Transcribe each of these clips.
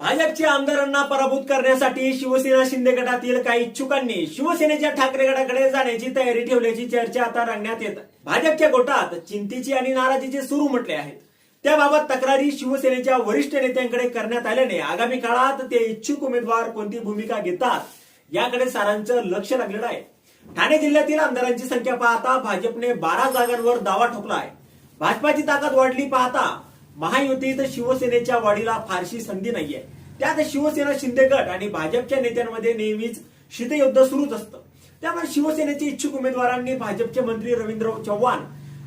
भाजपच्या आमदारांना पराभूत करण्यासाठी शिवसेना शिंदे गटातील काही इच्छुकांनी शिवसेनेच्या ठाकरे गटाकडे जाण्याची तयारी ठेवल्याची चर्चा आता रंगण्यात येत. आहे भाजपच्या गोटात चिंतेची आणि नाराजीचे सुरू म्हटले आहेत. त्याबाबत तक्रारी शिवसेनेच्या वरिष्ठ नेत्यांकडे करण्यात आल्याने आगामी काळात ते इच्छुक उमेदवार कोणती भूमिका घेतात याकडे सारांचं लक्ष लागलेलं आहे. ठाणे जिल्ह्यातील आमदारांची संख्या पाहता भाजपने बारा जागांवर दावा ठोकला आहे भाजपाची ताकद वाढली पाहता महायुतीत शिवसेनेच्या वाढीला फारशी संधी नाहीये. त्यात शिवसेना शिंदे गट आणि भाजपच्या नेत्यांमध्ये नेहमीच शीतयुद्ध सुरूच असतं. त्यामुळे शिवसेनेचे इच्छुक उमेदवारांनी भाजपचे मंत्री रवींद्र चव्हाण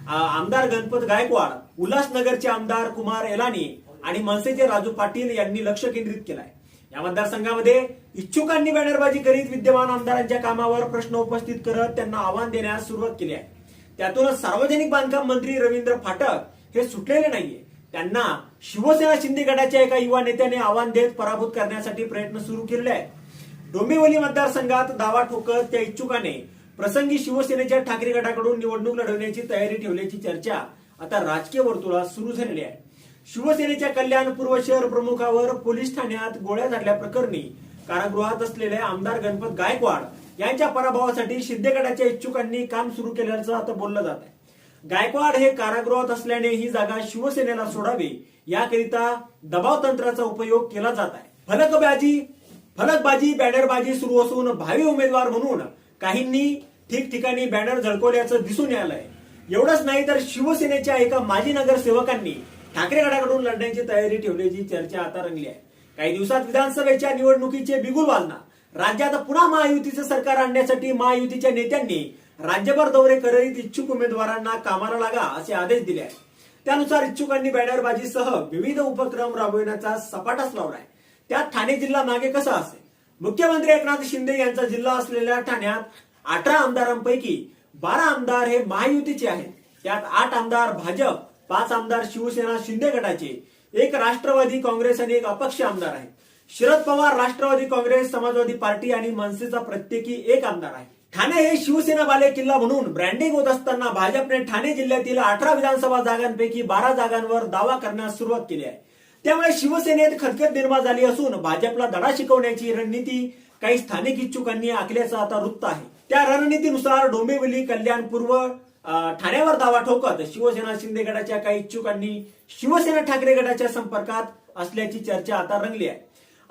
आमदार गणपत गायकवाड उल्हासनगरचे आमदार कुमार एलानी आणि मनसेचे राजू पाटील यांनी लक्ष केंद्रित केलंय. या मतदारसंघामध्ये इच्छुकांनी बॅनरबाजी करीत विद्यमान आमदारांच्या कामावर प्रश्न उपस्थित करत त्यांना आव्हान देण्यास सुरुवात केली आहे. त्यातूनच सार्वजनिक बांधकाम मंत्री रवींद्र फाटक हे सुटलेले नाहीये. त्यांना शिवसेना शिंदे गटाच्या एका युवा नेत्याने आव्हान देत पराभूत करण्यासाठी प्रयत्न सुरू केलेले आहेत. डोंबिवली मतदारसंघात दावा ठोकत त्या इच्छुकाने प्रसंगी शिवसेनेच्या ठाकरे गटाकडून निवडणूक लढवण्याची तयारी ठेवल्याची चर्चा आता राजकीय वर्तुळात सुरू झालेली आहे. शिवसेनेच्या कल्याण पूर्व शहर प्रमुखावर पोलीस ठाण्यात गोळ्या झाडल्या प्रकरणी कारागृहात असलेले आमदार गणपत गायकवाड यांच्या पराभवासाठी शिंदे गटाच्या इच्छुकांनी काम सुरू केल्याचं आता बोललं जात आहे. गायकवाड हे कारागृहात असल्याने ही जागा शिवसेनेला सोडावी याकरिता दबाव तंत्राचा उपयोग केला जात आहे. फलकबाजी फलकबाजी बॅनरबाजी सुरू असून भावी उमेदवार म्हणून काहींनी ठिकठिकाणी बॅनर झळकवल्याचं दिसून आलंय एवढंच नाही तर शिवसेनेच्या एका माजी नगरसेवकांनी ठाकरे गटाकडून लढण्याची तयारी ठेवण्याची चर्चा आता रंगली आहे. काही दिवसात विधानसभेच्या निवडणुकीचे बिगुल वाजना राज्यात पुन्हा महायुतीचं सरकार आणण्यासाठी महायुतीच्या नेत्यांनी राज्यभर दौरे करीत इच्छुक उमेदवारांना कामाला लागा असे आदेश दिले आहेत. त्यानुसार इच्छुकांनी बॅनरबाजीसह विविध उपक्रम राबविण्याचा सपाटाच लावलाय त्यात ठाणे जिल्हा मागे कसा असेल? मुख्यमंत्री एकनाथ शिंदे यांचा जिल्हा असलेल्या ठाण्यात अठरा आमदारांपैकी बारा आमदार हे महायुतीचे आहेत. त्यात आठ आमदार भाजप पाच आमदार शिवसेना शिंदे गटाचे. एक राष्ट्रवादी काँग्रेस आणि एक अपक्ष आमदार आहेत. शरद पवार राष्ट्रवादी काँग्रेस समाजवादी पार्टी आणि मनसेचा प्रत्येकी एक आमदार आहे. ठाणे हे शिवसेना बाले किल्ला म्हणून ब्रँडिंग होत असताना भाजपने ठाणे जिल्ह्यातील अठरा विधानसभा जागांपैकी बारा जागांवर दावा करण्यास सुरुवात केली आहे. त्यामुळे शिवसेनेत खतखत निर्माण झाली असून भाजपला धडा शिकवण्याची रणनीती काही स्थानिक इच्छुकांनी आखल्याचं आता वृत्त आहे. त्या रणनीतीनुसार डोंबिवली कल्याण पूर्व ठाण्यावर दावा ठोकत शिवसेना शिंदे गटाच्या काही इच्छुकांनी शिवसेना ठाकरे गटाच्या संपर्कात असल्याची चर्चा आता रंगली आहे.